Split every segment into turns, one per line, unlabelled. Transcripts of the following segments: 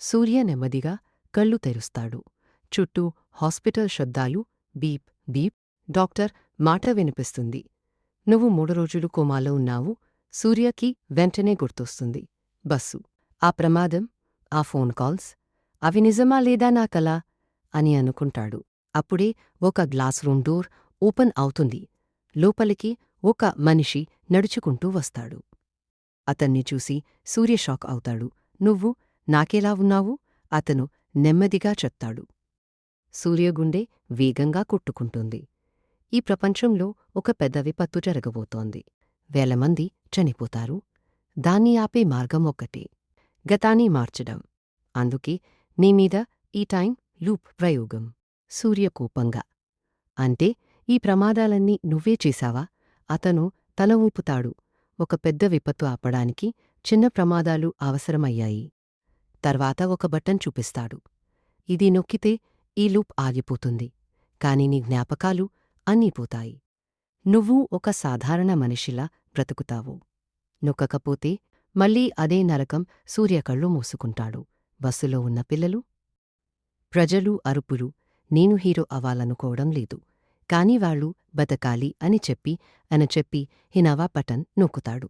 సూర్య నెమ్మదిగా కళ్ళు తెరుస్తాడు. చుట్టూ హాస్పిటల్ శబ్దాలు బీప్ బీప్ డాక్టర్ మాట వినిపిస్తుంది. నువ్వు మూడు రోజులు కోమాలో ఉన్నావు. సూర్యకి వెంటనే గుర్తొస్తుంది. బస్సు. ఆ ప్రమాదం ఆ ఫోన్ కాల్స్ అవి నిజమా లేదా నా కల? అని అనుకుంటాడు. అప్పుడే ఒక గ్లాస్ రూమ్ డోర్ ఓపెన్ అవుతుంది. లోపలికి ఒక మనిషి నడుచుకుంటూ వస్తాడు. అతన్ని చూసి సూర్య షాక్ అవుతాడు. నువ్వు నాకెలా ఉన్నావు? అతను నెమ్మదిగా చెప్తాడు. సూర్యగుండె వేగంగా కొట్టుకుంటుంది. ఈ ప్రపంచంలో ఒక పెద్ద విపత్తు జరగబోతోంది. వేలమంది చనిపోతారు. దాన్ని ఆపే మార్గం ఒక్కటే. గతాన్ని మార్చడం. అందుకే నీమీద ఈ టైం లూప్ ప్రయోగం. సూర్య కోపంగా. అంటే ఈ ప్రమాదాలన్నీ నువ్వే చేశావా? అతను తల ఊపుతాడు. ఒక పెద్ద విపత్తు ఆపడానికి చిన్న ప్రమాదాలు అవసరమయ్యాయి. తర్వాత ఒక బటన్ చూపిస్తాడు. ఇది నొక్కితే ఈ లూప్ ఆగిపోతుంది. కాని నీ జ్ఞాపకాలు అన్నీ పోతాయి. నువ్వు ఒక సాధారణ మనిషిలా బ్రతుకుతావు. నొక్కకపోతే మళ్ళీ అదే నరకం సూర్యకళ్ళు మూసుకుంటాడు. బస్సులో ఉన్న పిల్లలు? ప్రజలు అరుపులు నేను హీరో అవ్వాలనుకోవడం లేదు. కాని వాళ్ళు బతకాలి అని చెప్పి అని చెప్పి హినవా బటన్ నొక్కుతాడు.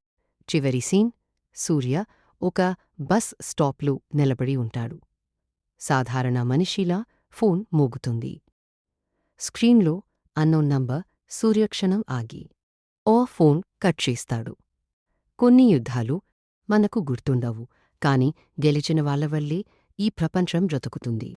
చివరి సీన్ సూర్య ఒక బస్ స్టాప్లో నిలబడి ఉంటాడు. సాధారణ మనిషిలా ఫోన్ మోగుతుంది. స్క్రీన్లో అన్నోన్ నంబర్ సూర్యక్షణం ఆగి ఓ ఫోన్ కట్ చేస్తాడు. కొన్ని యుద్ధాలు మనకు గుర్తుండవు కాని గెలిచిన వాళ్ళ వల్లే ఈ ప్రపంచం బ్రతుకుతుంది.